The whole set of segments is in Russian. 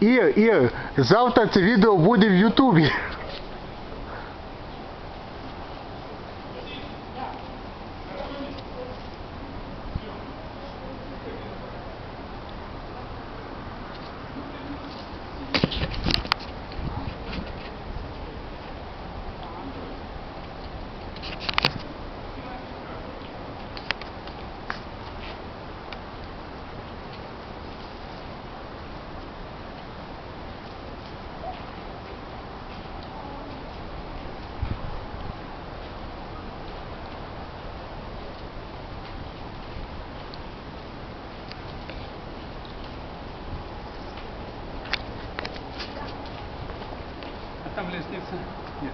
Ір, Ір, завтра це відео буде в Ютубі. лестницы нет.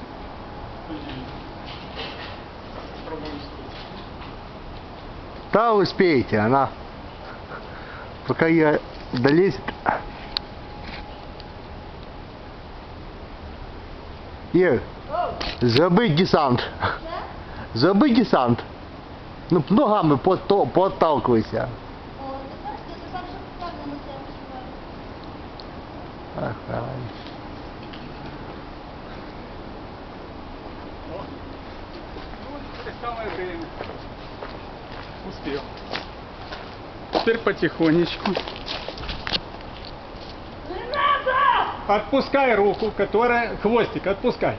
Да, успеете, она пока я долезет. Е, забыть десант. Забыть десант. Ну, ногами подталкивайся. Ага. Время. Успел. Теперь потихонечку. Не надо! Отпускай руку, которая... Хвостик, отпускай.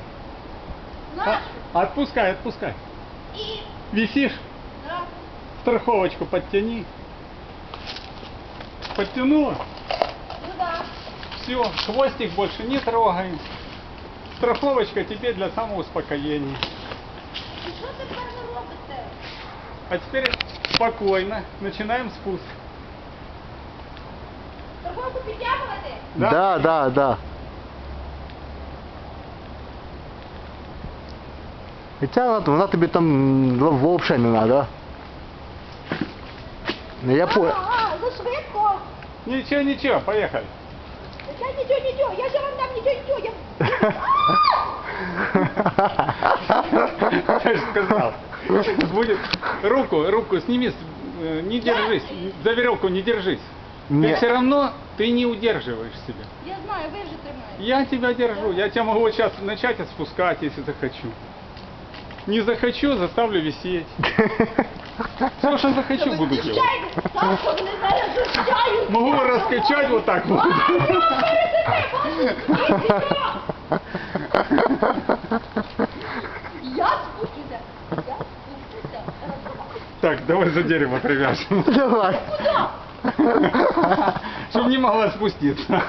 На! А- Отпускай, отпускай. І... Висишь? Да. Страховочку подтяни. Подтянула? Ну да. Все, хвостик больше не трогаем. Страховочка тебе для самоуспокоения. Тепер ви робите? А теперь спокойно начинаем спуск. Торговку підтягувати? Да? Да, да, да. І ця вона, вона тобі там м, взагалі не треба. Ну я по... Ага, ну швидко. Ничего, ничего, поехали. Я нічого, нічого, я же вам дам нічого, нічого. Я... Я же сказал. Будет руку, руку сними, с- э, не держись, за веревку не держись. Не. Ты все равно ты не удерживаешь себя. Я знаю, ви вже тримаєте. Я тебя держу, я тебя могу сейчас начать отпускать, если захочу. Не захочу, заставлю висеть. Все, что захочу, буду делать. Могу раскачать вот так вот. Я! Я! Так, давай за дерево привяжем. Давай. Чтобы не могла спуститься.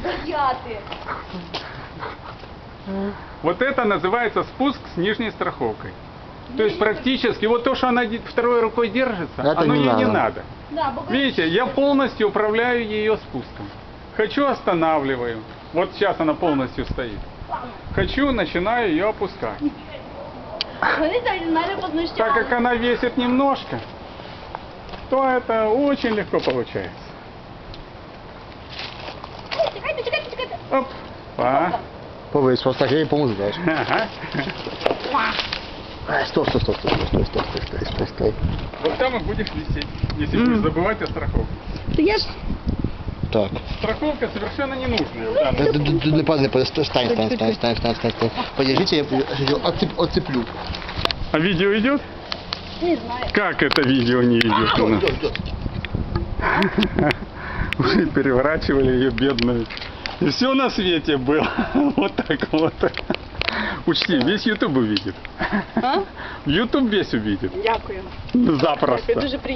Стояти! Вот это называется спуск с нижней страховкой. То есть практически вот то, что она второй рукой держится, Это оно не ей не надо. надо. Да, Видите, я полностью управляю ее спуском. Хочу останавливаю. Вот сейчас она полностью стоит. Хочу, начинаю ее опускать. Так как она весит немножко, то это очень легко получается. Оп. А. Повис, просто я їй поможу, знаєш. Ага. Стоп, стоп, стоп, стоп, стоп, стоп, стоп, стоп, стоп, стоп. Вот там и будешь висеть, если будешь забывать о страховке. Я ж... Так. Страховка совершенно не нужная. в данном Д- д- д- Не падай, падай, стань, стань, стань, стань, стань, стань, стань, стань. Подержите, я оцеп- оцеплю. А видео идет? Не знаю. Как это видео не идет у нас? Идет, идет. Уже переворачивали ее бедную. И все на свете было. Вот так вот. Учти, весь YouTube увидит. А? YouTube весь увидит. Дякую. Запросто. Дуже приємно.